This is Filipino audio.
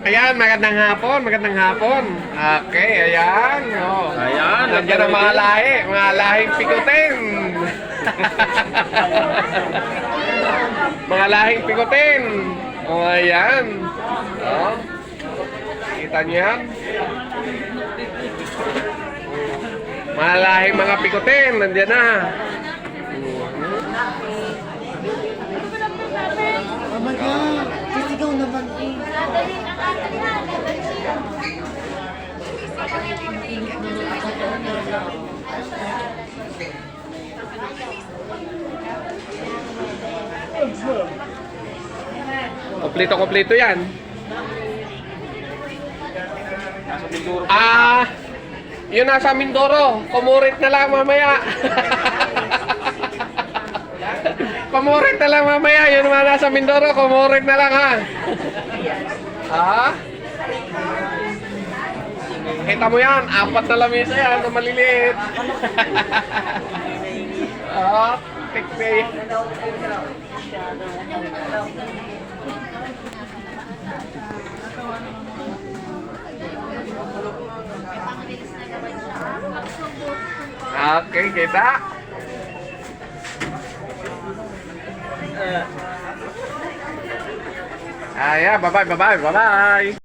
Ayan, magandang hapon, magandang hapon. Okay, ayan. Oh. Ayan, Nandiyan ang mga lahi, mga lahing pikutin. mga lahing pikutin. Oh, ayan. Oh. Kita niyo yan? Mga lahing mga pikutin, nandiyan na. Mama Kompleto, kompleto yan. Ah, yun nasa Mindoro. Kumurit na lang mamaya. kumurit na lang mamaya. Yun naman nasa Mindoro. Kumurit na lang ha. Ha? Kita mo yan. Apat na lamesa yan na maliliit. Ah, tikpay. Okay, kita. Ah, yeah, bye-bye, bye-bye, bye-bye.